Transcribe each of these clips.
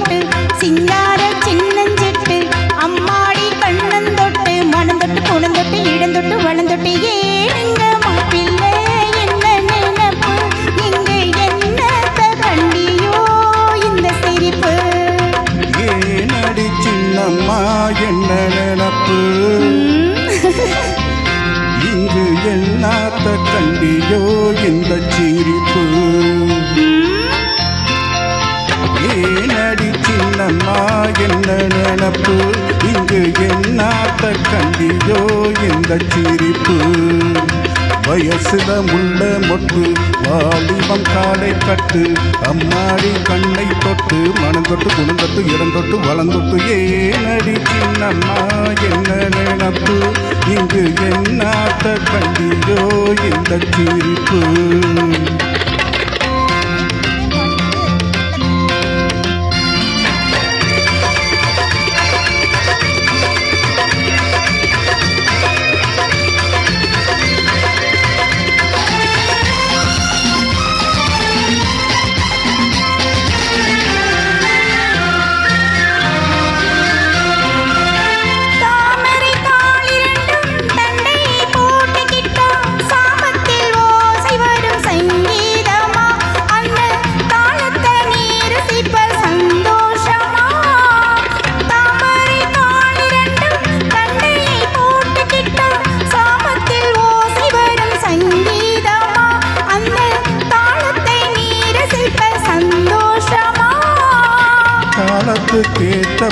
பொட்டு சிங்கார சின்னஞ்சிட்டு அம்மாடி கண்ணந்தொட்டு மனந்தொட்டு குணந்தொட்டு இடந்தொட்டு வளந்தொட்டு ஏனுங்க மாப்பிள்ளை என்ன நினப்பு? இங்க என்னத்த கண்டியோ இந்த சிரிப்பு? ஏனடி சின்னம்மா என்ன நினப்பு? இங்கு எல்லாத்த கண்டியோ இந்த சிரிப்பு? கண்டியோ இந்த சிரிப்பு? வயசுல முள்ள மொட்டு வாலிபம் காலை கட்டு அம்மாடி கண்ணை தொட்டு மனம் தொட்டு குடும்பத்து இறந்தொட்டு வளர்ந்தொட்டு ஏனடி சின்னம்மா என்ன நினப்பு? இங்கு என்னாத்த கண்டியோ இந்த சிரிப்பு?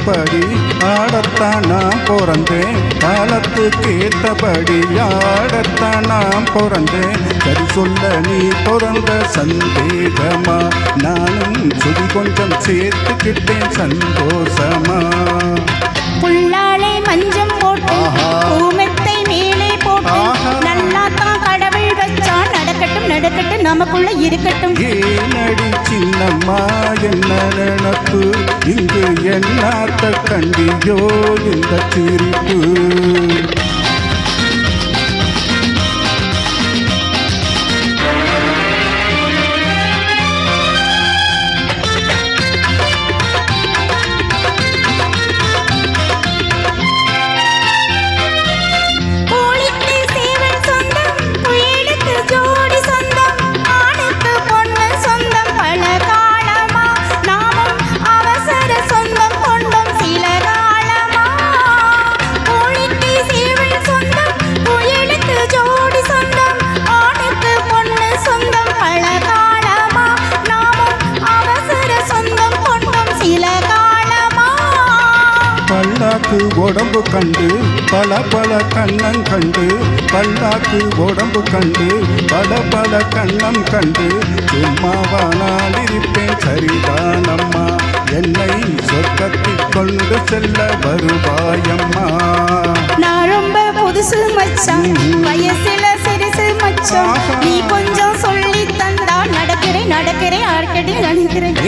ஏற்றபடி ஆடத்தான் நான் பிறந்தேன். காலத்துக்கு ஏற்றபடி ஆடத்தான் நான் பிறந்தேன். சரி சொல்ல நீ பிறந்த சந்தேகமா? நானும் சுதி கொஞ்சம் சேர்த்துக்கிட்டேன் சந்தோஷமா? புல்லாளை மஞ்சம் போட்டு ஆஹா. பூமெத்தை மேலே போட்டு. நல்லா தான் கடவுள் வச்சா நடக்கட்டும் நடக்கட்டும் நமக்குள்ள இருக்கட்டும். என்னம்மா என்ன நினப்பு இங்கு என்னாத்த கண்டியோ இந்த சிரிப்பு. பல்லாக்கு உடம்பு கண்டு பல பல கண்ணம் கண்டு பல்லாக்கு உடம்பு கண்டு பல பல கண்ணம் கண்டு சும்மாவா நான் இருப்பேன் சரிதானம்மா. என்னை சொர்க்கத்தில் கொண்டு செல்ல வருவாயம்மா. நான் ரொம்ப புதுசு மச்சான் வயசுல சிறுசு மச்சான். நீ கொஞ்சம் சொல்லி தந்தா நடக்கிறேன் நடக்கிறேன் அடிக்கடி நினைக்கிறேன்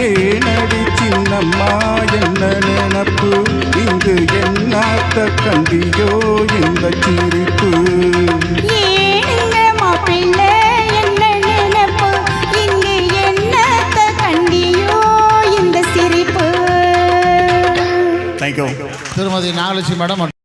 என்னாத்த கண்டியோ இந்த சிரிப்பு? திருமதி நாகலட்சுமி மேடம்